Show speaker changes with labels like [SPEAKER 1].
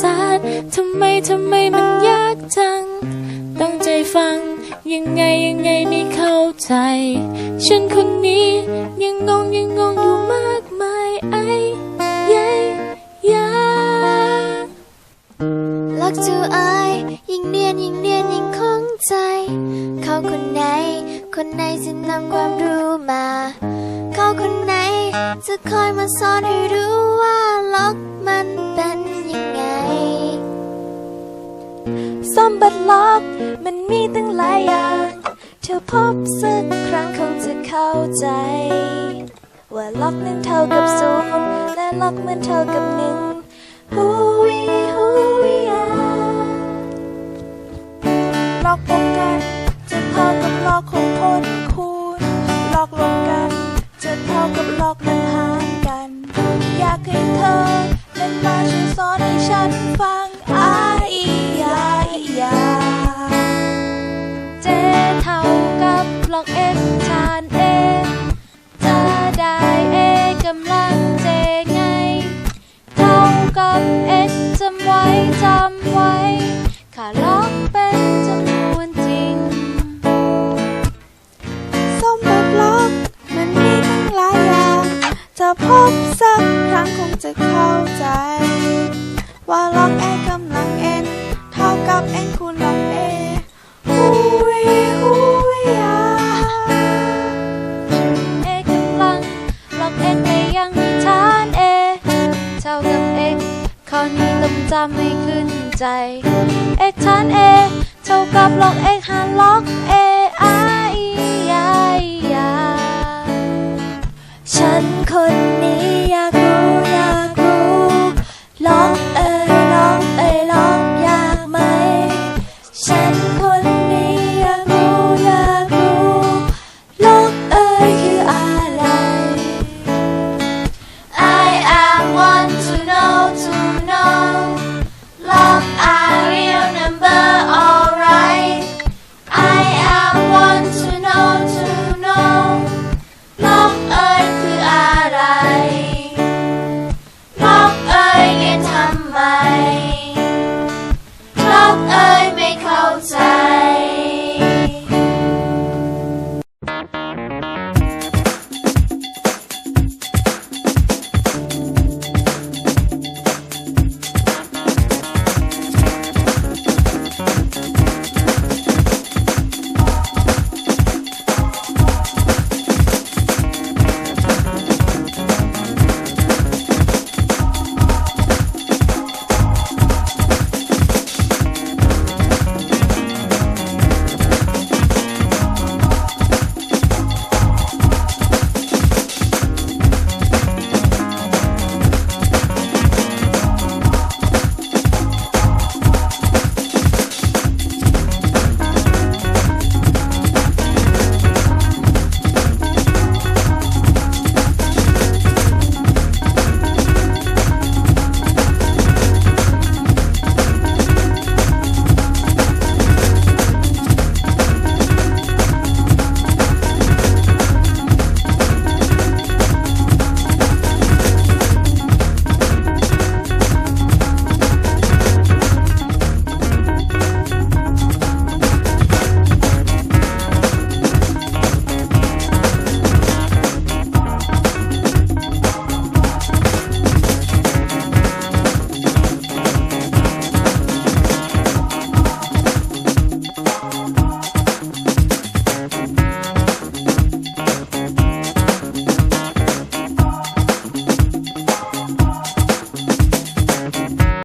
[SPEAKER 1] ศาสตร์ทำไมทำไมมันยากจัง ตั้งใจฟัง ยังไงยังไงไม่เข้าใจ ฉันคนนี้ยังงงยังงงอยู่มากมายไอ้ยัยยา
[SPEAKER 2] รักจูอายยิ่งเนียนยิ่งเนียนยิ่งคงใจ เขาคนไหน คนไหนจะนำความรู้มา เขาคนไหนจะคอยมาสอนให้รู้ว่าล็อกมันเป็น
[SPEAKER 1] ซ่อมบัดล็อกมันมีตั้งหลายอย่าง เธอพบสักครั้งคงจะเข้าใจ ว่าล็อกหนึ่งเท่ากับศูนย์และล็อกมันเท่ากับหนึ่งฮูวีฮูวีอาล็อกบกันจะเท่ากับล็อกของคนคูณล็อกลบกัน จะเท่ากับล็อกมันหารกัน อยากให้ อกเอ็กชานเอจะได้เอกำลังเจไง เท่ากับ x จำไว้จำไว้ค่าล็อกเป็นจำนวนจริง
[SPEAKER 3] ส้มแบบล็อกมันมีตั้งหลายอย่าง จะพบสักครั้งคงจะเข้าใจ ว่าล็อก a กำลัง n เท่ากับ n คูณล็อก อ
[SPEAKER 1] นี้ลมจำไม่ขึ้นใจ x ฐาน a เท่ากับล็อก x หารล็อก a